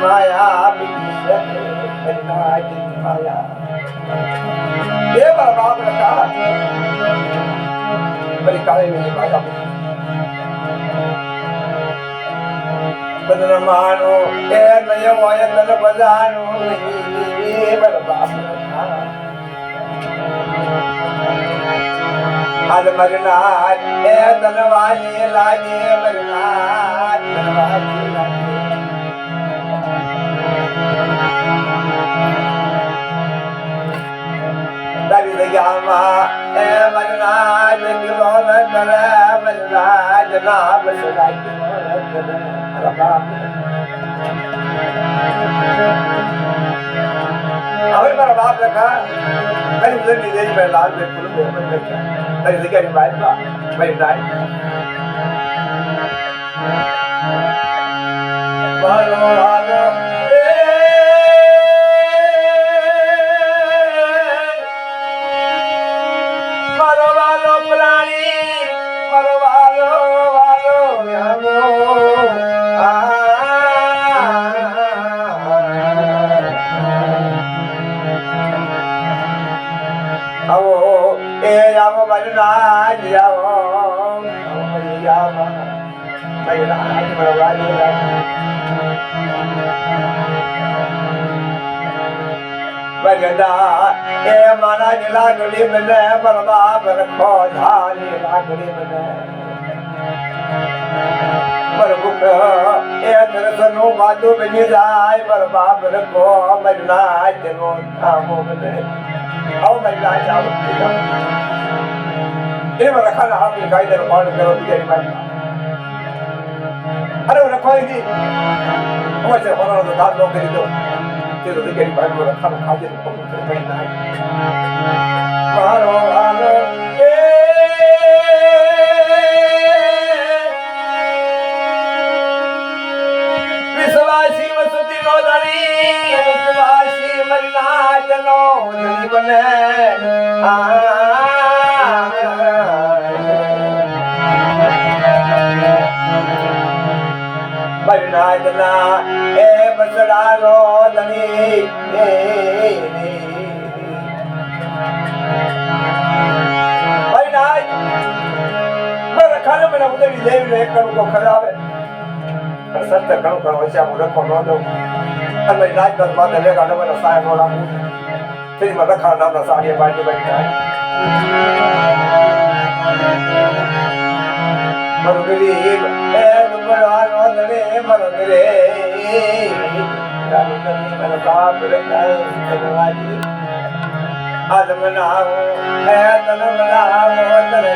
માયા માયા બાબા પ્રકાશ બરી કાળે મેં માયા બદન માનો એ નય હોય તન બજાનો તન લાગે મગનાથ તન મગનાથ ના બસરા કિલો ન કરે અરે બાપ હવે મારા બાપ લખા. મારી ની દેશ મેં લાલ મેં ફૂલ મેં મન લખા તારી જગ્યાની મારી નાય મારો મારો આવો એ આવો મરનાજ આવો. આવો મરનાજ મરવાની બગદા એ મારા જ લાગણી મને બરબા બરખો ધારી લાગણી મને. બરબુક એ દર્શનો બાજુ બની જાય બરબા બરખો મરના જનો નામો મને આવો મરના જાવ એ મને ખાના હાથ ગાઈ દર પાડ કરો બીજાની બાજુ અરે હું રખવાઈ દી હું છે તો દાદ લોક કરી દો તે તો બીજાની બાજુ રખાનો ખાજે તો પગ તો કઈ ના મારો વિશ્વાસી મરના જનો ધણી બને મરનાજના એ બસડાનો ધણી. મરનાજ મારા ખાને મને ઉદરી દેવી લે કરું તો ખરાવે સત્ય ઘણું ઘણું હશે હું રખો, ન દઉં. અને મારી રાજગત માથે લે ગાડો મને સાહેબ રાખું મને રખા નામના સાડીએ બાંધી બાંધી થાય મારું ગરીબ એ દુબળવાનો ધરે મારો ધરે તારું ધરે મને બાપ રખાય ધનવાજી આજ મનાવો હે તન મનાવો તને